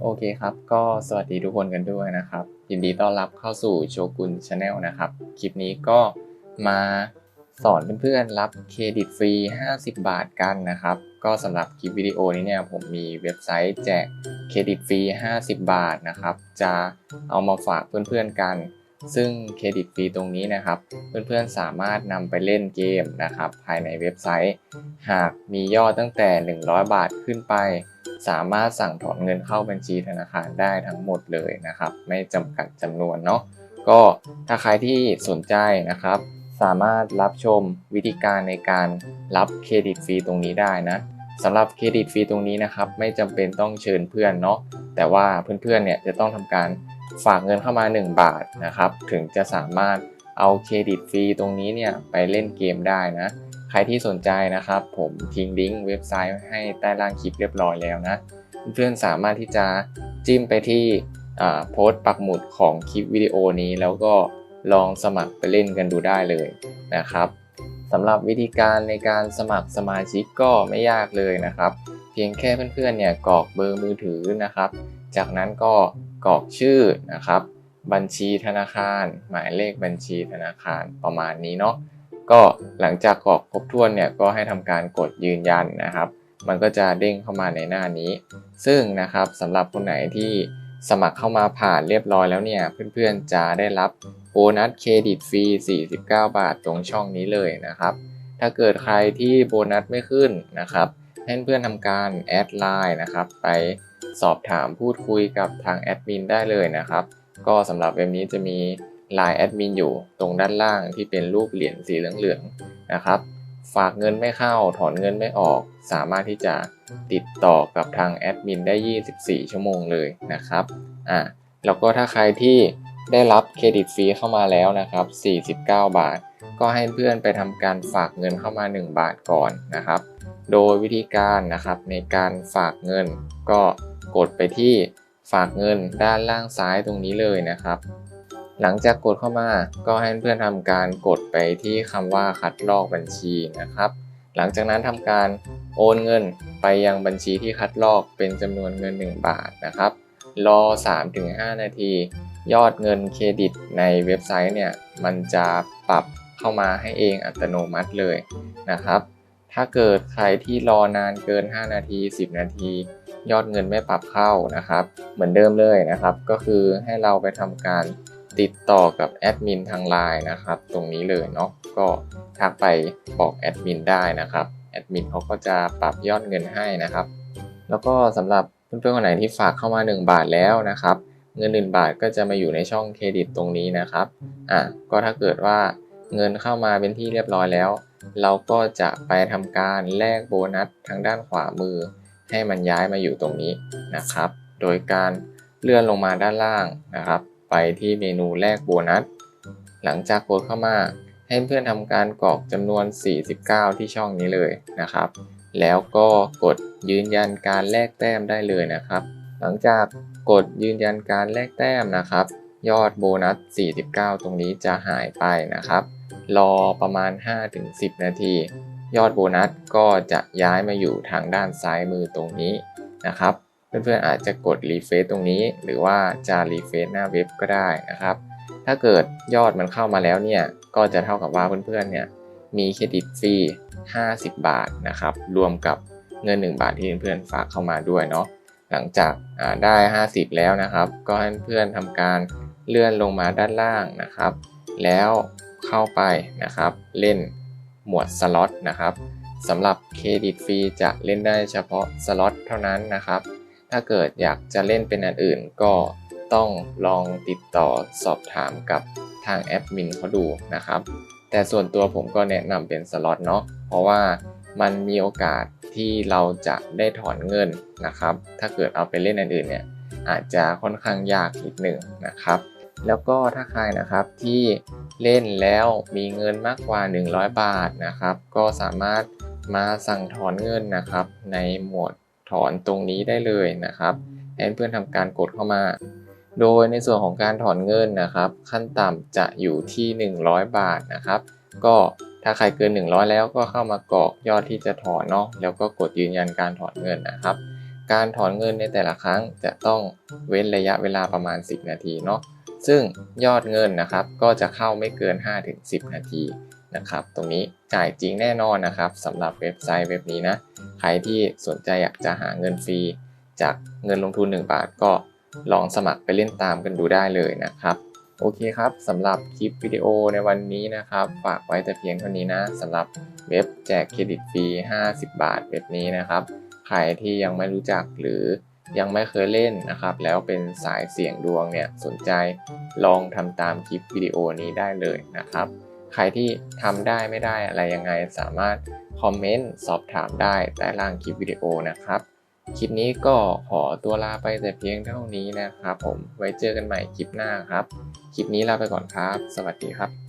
โอเคครับ ก็สวัสดีทุกคนกันด้วยนะครับ ยินดีต้อนรับเข้าสู่โชกุนชาแนลนะครับ คลิปนี้ก็มาสอนเพื่อนๆรับเครดิตฟรี 50 บาทกันนะครับ ก็สำหรับคลิปวิดีโอนี้เนี่ยผมมีเว็บไซต์แจกเครดิตฟรี 50 บาทนะครับ จะเอามาฝากเพื่อนๆกัน ซึ่งเครดิตฟรีตรงนี้นะครับ เพื่อนๆสามารถนำไปเล่นเกมนะครับ ภายในเว็บไซต์ หากมียอดตั้งแต่ 100 บาทขึ้นไป สามารถสั่งถอนเงินเข้าบัญชีธนาคารได้ทั้งหมดเลยนะครับ ไม่จำกัดจำนวนเนาะก็ถ้าใครที่สนใจนะครับ สามารถรับชมวิธีการในการรับเครดิตฟรีตรงนี้ได้นะสำหรับเครดิตฟรีตรงนี้นะครับ ไม่จำเป็นต้องเชิญเพื่อนเนาะแต่ว่าเพื่อนๆเนี่ยจะต้องทำการ ฝากเงินเข้ามา 1 บาทนะครับ ถึงจะสามารถเอาเครดิตฟรีตรงนี้เนี่ยไปเล่นเกมได้นะ ใครที่สนใจนะครับ ผมทิ้งลิงก์เว็บไซต์ไว้ให้ใต้ล่างคลิปเรียบร้อยแล้วนะ เพื่อนๆสามารถที่จะจิ้มไปที่โพสต์ปักหมุดของคลิปวิดีโอนี้ แล้วก็ลองสมัครไปเล่นกันดูได้เลยนะครับสำหรับวิธีการในการสมัครสมาชิกก็ไม่ยากเลยนะครับ เพียงแค่เพื่อนๆเนี่ยกรอกเบอร์มือถือนะครับ จากนั้นก็ กรอกชื่อนะครับ บัญชีธนาคาร หมายเลขบัญชีธนาคารประมาณนี้เนาะก็หลังจากกรอกครบถ้วนเนี่ยก็ให้ทำการกดยืนยันนะครับ มันก็จะเด้งเข้ามาในหน้านี้ ซึ่งนะครับสำหรับคนไหนที่สมัครเข้ามาผ่านเรียบร้อยแล้วเนี่ยเพื่อนๆจะได้รับโบนัสเครดิตฟรี 49 บาทตรงช่องนี้เลยนะครับ ถ้าเกิดใครที่โบนัสไม่ขึ้นนะครับให้เพื่อนทำการแอดไลน์นะครับ ไป สอบถามพูดคุยกับทางแอดมินได้เลยนะครับ ก็สำหรับเว็บนี้จะมี Line แอดมินอยู่ตรงด้านล่างที่เป็นรูปเหรียญสีเหลืองๆนะครับ ฝากเงินไม่เข้าถอนเงินไม่ออก สามารถที่จะติดต่อกับทางแอดมินได้ 24 ชั่วโมงเลยนะครับอ่าแล้วก็ถ้าใครที่ได้รับเครดิตฟรีเข้ามาแล้วนะครับ 49 บาท ก็ให้เพื่อนไปทำการฝากเงินเข้ามา 1 บาทก่อนนะครับ โดยวิธีการนะครับในการฝากเงินก็ กดไปที่ฝากเงินด้านล่างซ้ายตรงนี้เลยนะครับ หลังจากกดเข้ามาก็ให้เพื่อนทำการกดไปที่คำว่าคัดลอกบัญชีนะครับ หลังจากนั้นทำการโอนเงินไปยังบัญชีที่คัดลอกเป็นจำนวนเงิน 1 บาทนะครับ รอ 3-5 นาที ยอดเงินเครดิตในเว็บไซต์เนี่ยมันจะปรับเข้ามาให้เองอัตโนมัติเลยนะครับ ถ้าเกิดใครที่รอนานเกิน 5 นาที 10 นาที ยอดเงินไม่ปรับเข้านะครับ เหมือนเดิมเลยนะครับ ก็คือให้เราไปทำการติดต่อกับแอดมินทางไลน์นะครับ ตรงนี้เลยเนาะก็ทักไปบอกแอดมินได้นะครับแอดมินเขาก็จะปรับยอดเงินให้นะครับ แล้วก็สำหรับเพื่อนๆคนไหนที่ฝากเข้ามา 1 บาทแล้วนะครับ เงิน 1 บาทก็จะมาอยู่ในช่องเครดิตตรงนี้นะครับอะก็ถ้าเกิดว่าเงินเข้ามาเป็นที่เรียบร้อยแล้ว เราก็จะไปทำการแลกโบนัสทางด้านขวามือ ให้มันย้ายมาอยู่ตรงนี้นะครับ โดยการเลื่อนลงมาด้านล่างนะครับ ไปที่เมนูแลกโบนัส หลังจากกดเข้ามาให้เพื่อนทำการกรอกจำนวน 49 ที่ช่องนี้เลยนะครับ แล้วก็กดยืนยันการแลกแต้มได้เลยนะครับ หลังจากกดยืนยันการแลกแต้มนะครับ ยอดโบนัส 49 ตรงนี้จะหายไปนะครับ รอประมาณ 5-10 นาที ยอดโบนัสก็จะย้ายมาอยู่ทางด้านซ้ายมือตรงนี้นะครับ เพื่อนๆอาจจะกดรีเฟซตรงนี้ หรือว่าจะรีเฟซหน้าเว็บก็ได้นะครับ ถ้าเกิดยอดมันเข้ามาแล้วเนี่ยก็จะเท่ากับว่าเพื่อนๆเนี่ยมีเครดิตฟรี 50 บาทนะครับ รวมกับเงิน 1 บาทที่เพื่อนๆฝากเข้ามาด้วยเนาะ หลังจากได้ 50 แล้วนะครับ ก็ให้เพื่อนทำการเลื่อนลงมาด้านล่างนะครับ แล้วเข้าไปนะครับ เล่น หมวดสล็อตนะครับสำหรับเครดิตฟรีจะเล่นได้เฉพาะสล็อตเท่านั้นนะครับ ถ้าเกิดอยากจะเล่นเป็นอันอื่นก็ต้องลองติดต่อสอบถามกับทางแอดมินเขาดูนะครับ แต่ส่วนตัวผมก็แนะนำเป็นสล็อตเนาะเพราะว่ามันมีโอกาสที่เราจะได้ถอนเงินนะครับ ถ้าเกิดเอาไปเล่นอันอื่นเนี่ยอาจจะค่อนข้างยากนิดหนึ่งนะครับ แล้วก็ถ้าใครนะครับที่เล่นแล้วมีเงินมากกว่า 100 บาทนะครับ ก็สามารถมาสั่งถอนเงินนะครับ ในหมวดถอนตรงนี้ได้เลยนะครับให้เพื่อนทำการกดเข้ามา โดยในส่วนของการถอนเงินนะครับ ขั้นต่ำจะอยู่ที่ 100 บาทนะครับ ก็ถ้าใครเกิน 100 แล้วก็เข้ามากรอกยอดที่จะถอนเนาะแล้วก็กดยืนยันการถอนเงินนะครับ การถอนเงินในแต่ละครั้งจะต้องเว้นระยะเวลาประมาณ 10 นาทีเนาะ ซึ่งยอดเงินนะครับก็จะเข้าไม่เกิน 5-10 นาทีนะครับ ตรงนี้จ่ายจริงแน่นอนนะครับสำหรับเว็บไซต์เว็บนี้นะ ใครที่สนใจอยากจะหาเงินฟรี จากเงินลงทุน 1 บาทก็ลองสมัครไปเล่นตามกันดูได้เลยนะครับ โอเคครับสำหรับคลิปวิดีโอในวันนี้นะครับ ฝากไว้แต่เพียงเท่านี้นะสำหรับเว็บแจกเครดิตฟรี 50 บาทเว็บนี้นะครับ ใครที่ยังไม่รู้จักหรือ ยังไม่เคยเล่นนะครับ แล้วเป็นสายเสี่ยงดวงเนี่ยสนใจลองทำตามคลิปวิดีโอนี้ได้เลยนะครับ ใครที่ทำได้ไม่ได้อะไรยังไงสามารถคอมเมนต์สอบถามได้ใต้ล่างคลิปวิดีโอนะครับ คลิปนี้ก็ขอตัวลาไปแต่เพียงเท่านี้นะครับผมไว้เจอกันใหม่คลิปหน้าครับ คลิปนี้ลาไปก่อนครับ สวัสดีครับ